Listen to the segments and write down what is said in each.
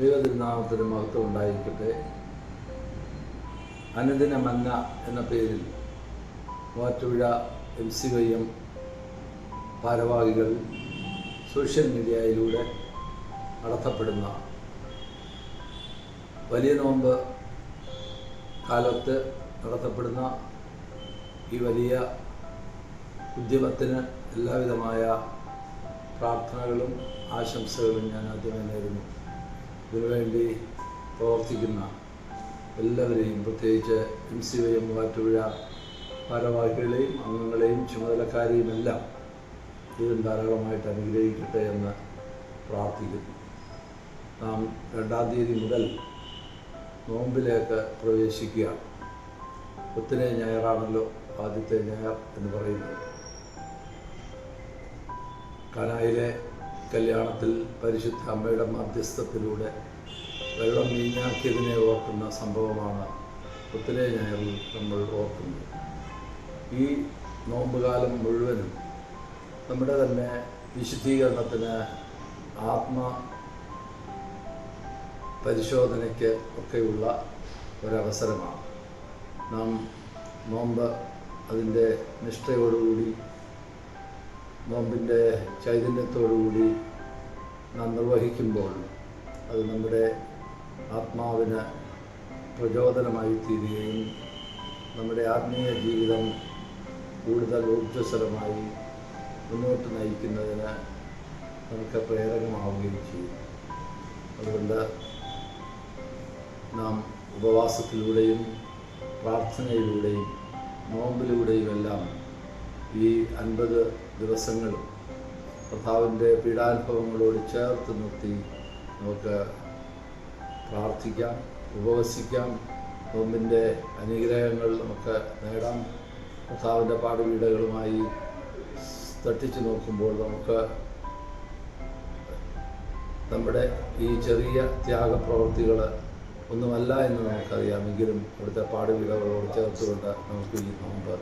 ദൈവതിരുനാമത്തിന് മഹത്വം ഉണ്ടായിരിക്കട്ടെ. അനുദിന മന്ന എന്ന പേരിൽ Muvattupuzha M C Y M ഭാരവാഹികൾ സോഷ്യൽ മീഡിയയിലൂടെ നടത്തപ്പെടുന്ന വലിയ നോമ്പ് കാലത്ത് നടത്തപ്പെടുന്ന ഈ വലിയ ഉദ്യമത്തിന് എല്ലാവിധമായ പ്രാർത്ഥനകളും ആശംസകളും ഞാൻ ആദ്യമേ നേരുന്നു. ഇതിനുവേണ്ടി പ്രവർത്തിക്കുന്ന എല്ലാവരെയും പ്രത്യേകിച്ച് M C Y M Muvattupuzha ഭാരവാഹികളെയും അംഗങ്ങളെയും ചുമതലക്കാരെയും എല്ലാം ദൈവം ധാരാളമായിട്ട് അനുഗ്രഹിക്കട്ടെ എന്ന് പ്രാർത്ഥിക്കുന്നു. നാം രണ്ടാം തീയതി മുതൽ നോമ്പിലേക്ക് പ്രവേശിക്കുക. ഒത്തിരി ഞായറാണല്ലോ ആദ്യത്തെ ഞായർ എന്ന് പറയുന്നത്. കനായിലെ കല്യാണത്തിൽ പരിശുദ്ധ അമ്മയുടെ മധ്യസ്ഥത്തിലൂടെ വെള്ളം വീഞ്ഞാക്കിയതിനെ ഓർക്കുന്ന സംഭവമാണ് ഒത്തിരി ഞായറിൽ നമ്മൾ ഓർക്കുന്നത്. ഈ നോമ്പുകാലം മുഴുവനും നമ്മുടെ തന്നെ വിശുദ്ധീകരണത്തിന് ആത്മ പരിശോധനയ്ക്ക് ഒക്കെയുള്ള ഒരവസരമാണ്. നാം നോമ്പ് അതിന്റെ നിഷ്ഠയോടുകൂടി നോമ്പിന്റെ ചൈതന്യത്തോടുകൂടി നാം നിർവഹിക്കുമ്പോൾ അത് നമ്മുടെ ആത്മാവിന് പ്രചോദനമായി തീരുകയും നമ്മുടെ ആത്മീയ ജീവിതം കൂടുതൽ ഊർജസ്വലമായി മുന്നോട്ട് നയിക്കുന്നതിന് നമുക്ക് പ്രേരകമാവുകയും ചെയ്യും. അതുകൊണ്ട് നാം ഉപവാസത്തിലൂടെയും പ്രാർത്ഥനയിലൂടെയും നോമ്പിലൂടെയും എല്ലാം ഈ അൻപത് ദിവസങ്ങൾ കർത്താവിന്റെ പീഡാനുഭവങ്ങളോട് ചേർത്ത് നിർത്തി നമുക്ക് പ്രാർത്ഥിക്കാം ഉപവസിക്കാം. നോമ്പിന്റെ അനുഗ്രഹങ്ങൾ നമുക്ക് നേടാം. കർത്താവിന്റെ പാടുവീടുകളുമായി തട്ടിച്ചു നോക്കുമ്പോൾ നമുക്ക് നമ്മുടെ ഈ ചെറിയ ത്യാഗപ്രവൃത്തികൾ ഒന്നുമല്ല എന്ന് നമുക്കറിയാമെങ്കിലും ഇവിടുത്തെ പാടുവീടുകളോട് ചേർത്തുകൊണ്ട് നമുക്ക് ഈ നോമ്പ്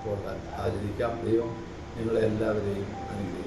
ഇപ്പോൾ ആചരിക്കാം. ദൈവം നിങ്ങളെ എല്ലാവരെയും അനുഗ്രഹിക്കും